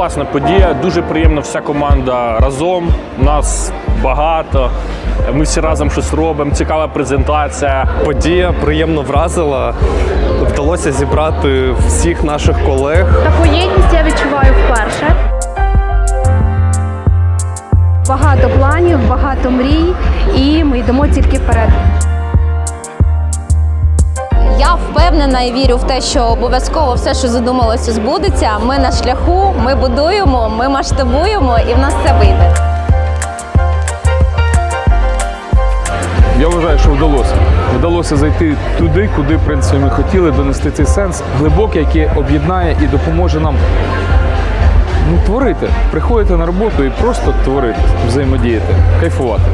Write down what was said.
класна подія, дуже приємно вся команда разом. Нас багато. Ми всі разом щось робимо. Цікава презентація. Подія приємно вразила. Вдалося зібрати всіх наших колег. Таку єдність я відчуваю вперше. Багато планів, багато мрій, і ми йдемо тільки вперед. Впевнена і вірю в те, що обов'язково все, що задумалося, збудеться. Ми на шляху, ми будуємо, ми масштабуємо, і в нас це вийде. Я вважаю, що вдалося. Вдалося зайти туди, куди в принципі, ми хотіли донести цей сенс глибокий, який об'єднає і допоможе нам ну, творити, приходити на роботу і просто творити, взаємодіяти, кайфувати.